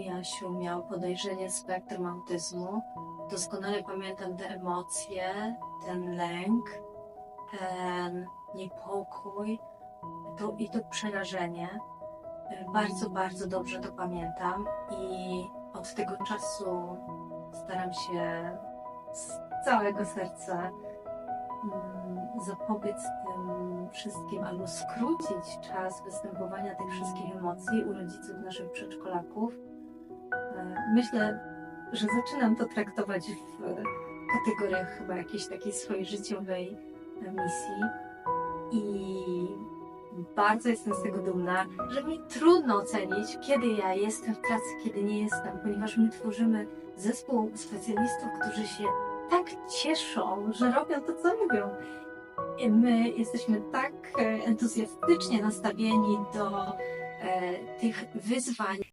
Jasiu miał podejrzenie spektrum autyzmu. Doskonale pamiętam te emocje, ten lęk, ten niepokój to, i to przerażenie. Bardzo, bardzo dobrze to pamiętam i od tego czasu staram się z całego serca mm, zapobiec tym wszystkim albo skrócić czas występowania tych wszystkich emocji u rodziców naszych przedszkolaków. E, Myślę, że zaczynam to traktować w kategoriach chyba jakiejś takiej swojej życiowej e, misji i bardzo jestem z tego dumna, że mi trudno ocenić, kiedy ja jestem w pracy, kiedy nie jestem, ponieważ my tworzymy zespół specjalistów, którzy się tak cieszą, że robią to, co lubią. I My jesteśmy tak e, entuzjastycznie nastawieni do e, tych wyzwań,